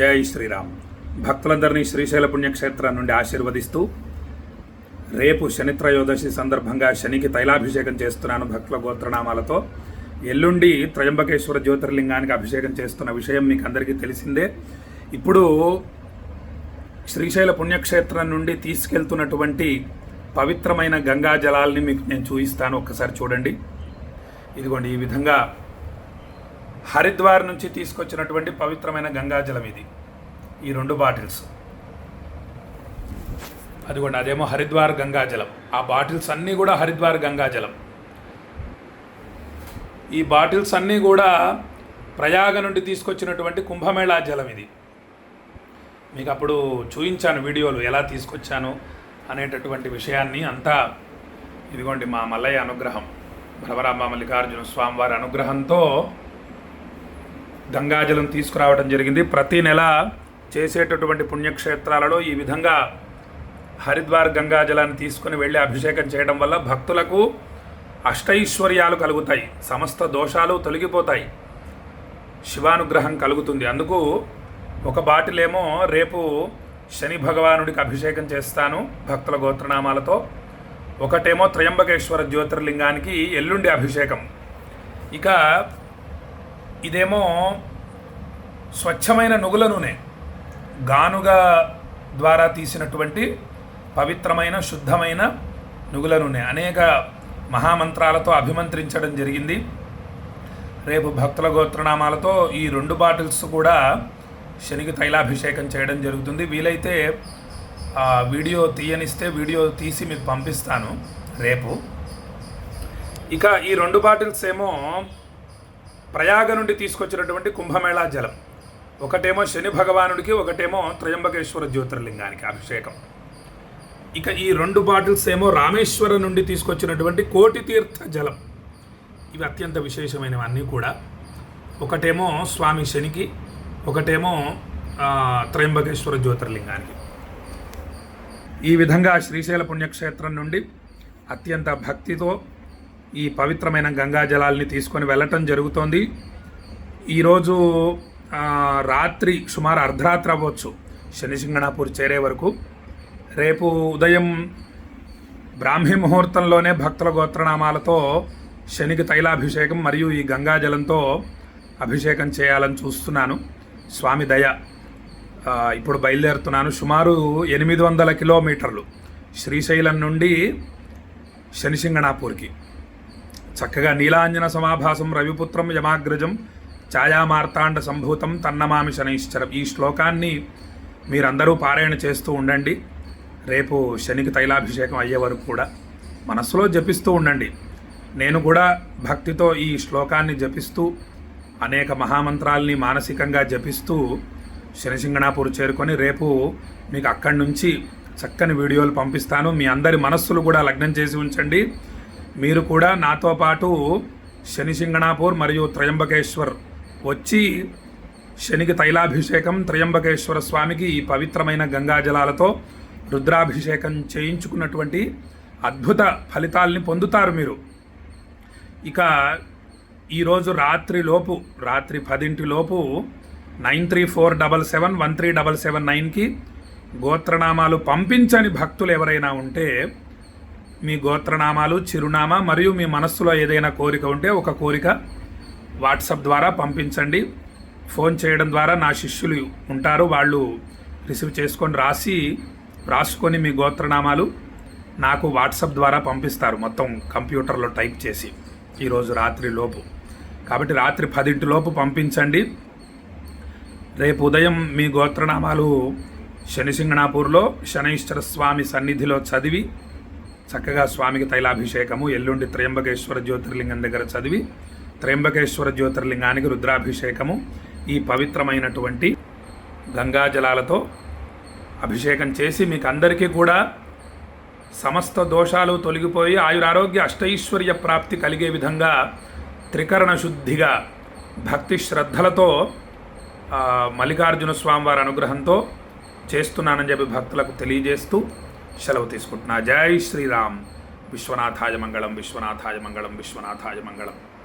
జై శ్రీరామ్. భక్తులందరినీ శ్రీశైల పుణ్యక్షేత్రం నుండి ఆశీర్వదిస్తూ రేపు శనిత్రయోదశి సందర్భంగా శనికి తైలాభిషేకం చేస్తున్నాను భక్తుల గోత్రనామాలతో. ఎల్లుండి త్రయంబకేశ్వర జ్యోతిర్లింగానికి అభిషేకం చేస్తున్న విషయం మీకు అందరికీ తెలిసిందే. ఇప్పుడు శ్రీశైల పుణ్యక్షేత్రం నుండి తీసుకెళ్తున్నటువంటి పవిత్రమైన గంగా జలాల్ని మీకు నేను చూపిస్తాను. ఒక్కసారి చూడండి. ఇదిగోండి ఈ విధంగా హరిద్వార్ నుంచి తీసుకొచ్చినటువంటి పవిత్రమైన గంగాజలం ఇది. ఈ రెండు బాటిల్స్. అదిగోండి అదేమో హరిద్వార్ గంగాజలం. ఆ బాటిల్స్ అన్నీ కూడా హరిద్వార్ గంగాజలం. ఈ బాటిల్స్ అన్నీ కూడా ప్రయాగ నుండి తీసుకొచ్చినటువంటి కుంభమేళా జలం ఇది. మీకు అప్పుడు చూపించాను వీడియోలు ఎలా తీసుకొచ్చాను అనేటటువంటి విషయాన్ని అంతా. ఇదిగోండి మా మల్లయ్య అనుగ్రహం. భ్రమరామ మల్లికార్జున స్వామివారి అనుగ్రహంతో గంగాజలం తీసుకురావడం జరిగింది. ప్రతి నెల చేసేటటువంటి పుణ్యక్షేత్రాలలో ఈ విధంగా హరిద్వార్ గంగాజలాన్ని తీసుకుని వెళ్ళి అభిషేకం చేయడం వల్ల భక్తులకు అష్టైశ్వర్యాలు కలుగుతాయి. సమస్త దోషాలు తొలగిపోతాయి. శివానుగ్రహం కలుగుతుంది. అందుకు ఒక బాటిలేమో రేపు శని భగవానుడికి అభిషేకం చేస్తాను భక్తుల గోత్రనామాలతో. ఒకటేమో త్రయంబకేశ్వర జ్యోతిర్లింగానికి ఎల్లుండి అభిషేకం. ఇక ఇదేమో స్వచ్ఛమైన నుగుల నూనె. గానుగ ద్వారా తీసినటువంటి పవిత్రమైన శుద్ధమైన నుగుల నూనె. అనేక మహామంత్రాలతో అభిమంత్రించడం జరిగింది. రేపు భక్తుల గోత్రనామాలతో ఈ రెండు బాటిల్స్ కూడా శనికి తైలాభిషేకం చేయడం జరుగుతుంది. వీలైతే వీడియో తీయనిస్తే వీడియో తీసి మీకు పంపిస్తాను రేపు. ఇక ఈ రెండు బాటిల్స్ ఏమో ప్రయాగ నుండి తీసుకొచ్చినటువంటి కుంభమేళా జలం. ఒకటేమో శని భగవానుడికి ఒకటేమో త్రయంబకేశ్వర జ్యోతిర్లింగానికి అభిషేకం. ఇక ఈ రెండు బాటిల్స్ ఏమో రామేశ్వరం నుండి తీసుకొచ్చినటువంటి కోటి తీర్థ జలం. ఇవి అత్యంత విశేషమైనవన్నీ కూడా. ఒకటేమో స్వామి శనికి ఒకటేమో త్రయంబకేశ్వర జ్యోతిర్లింగానికి. ఈ విధంగా శ్రీశైల పుణ్యక్షేత్రం నుండి అత్యంత భక్తితో ఈ పవిత్రమైన గంగా జలాల్ని తీసుకొని వెళ్ళటం జరుగుతోంది. ఈరోజు రాత్రి సుమారు అర్ధరాత్రి అవ్వచ్చు. శనిసింగణాపూర్ చేరే వరకు. రేపు ఉదయం బ్రాహ్మీ ముహూర్తంలోనే భక్తుల గోత్రనామాలతో శనికి తైలాభిషేకం మరియు ఈ గంగాజలంతో అభిషేకం చేయాలని చూస్తున్నాను. స్వామి దయ ఇప్పుడు బయలుదేరుతున్నాను. సుమారు ఎనిమిది వందల కిలోమీటర్లు శ్రీశైలం నుండి శనిసింగణాపూర్కి చక్కగా నీలాంజన సమాభాసం రవిపుత్రం యమాగ్రజం ఛాయామార్తాండ సంభూతం తన్నమామి శనైశ్చరం. ఈ శ్లోకాన్ని మీరందరూ పారాయణ చేస్తూ ఉండండి. రేపు శనికి తైలాభిషేకం అయ్యే వరకు కూడా మనస్సులో జపిస్తూ ఉండండి. నేను కూడా భక్తితో ఈ శ్లోకాన్ని జపిస్తూ అనేక మహామంత్రాల్ని మానసికంగా జపిస్తూ శనిసింగణాపూర్ చేరుకొని రేపు మీకు అక్కడి నుంచి చక్కని వీడియోలు పంపిస్తాను. మీ అందరి మనస్సులు కూడా లగ్నం చేసి ఉంచండి. మీరు కూడా నాతో పాటు శనిసింగణాపూర్ మరియు త్రయంబకేశ్వర్ వచ్చి శనికి తైలాభిషేకం త్రయంబకేశ్వర స్వామికి ఈ పవిత్రమైన గంగాజలాలతో రుద్రాభిషేకం చేయించుకున్నటువంటి అద్భుత ఫలితాలని పొందుతారు మీరు. ఇక ఈరోజు రాత్రిలోపు రాత్రి పదింటిలోపు nine three four double seven one three double seven నైన్కి గోత్రనామాలు పంపించని భక్తులు ఎవరైనా ఉంటే మీ గోత్రనామాలు చిరునామా మరియు మీ మనస్సులో ఏదైనా కోరిక ఉంటే ఒక కోరిక వాట్సాప్ ద్వారా పంపించండి. ఫోన్ చేయడం ద్వారా నా శిష్యులు ఉంటారు. వాళ్ళు రిసీవ్ చేసుకొని రాసి రాసుకొని మీ గోత్రనామాలు నాకు వాట్సాప్ ద్వారా పంపిస్తారు. మొత్తం కంప్యూటర్లో టైప్ చేసి ఈరోజు రాత్రి లోపు. కాబట్టి రాత్రి పదింటి లోపు పంపించండి. రేపు ఉదయం మీ గోత్రనామాలు శనిసింగణాపూర్లో శనైశ్వర స్వామి సన్నిధిలో చదివి చక్కగా స్వామికి తైలాభిషేకము ఎల్లుండి త్రయంబకేశ్వర జ్యోతిర్లింగం దగ్గర చదివి త్రయంబకేశ్వర జ్యోతిర్లింగానికి రుద్రాభిషేకము ఈ పవిత్రమైనటువంటి గంగాజలాలతో అభిషేకం చేసి మీకు అందరికీ కూడా సమస్త దోషాలు తొలగిపోయి ఆయురారోగ్య అష్టైశ్వర్య ప్రాప్తి కలిగే విధంగా త్రికరణ శుద్ధిగా భక్తి శ్రద్ధలతో మల్లికార్జున స్వామివారి అనుగ్రహంతో చేస్తున్నానని చెప్పి భక్తులకు తెలియజేస్తూ సెలవు తీసుకుంటున్నా. జై శ్రీరామ్. విశ్వనాథాయ మంగళం విశ్వనాథాయ మంగళం విశ్వనాథాయ మంగళం.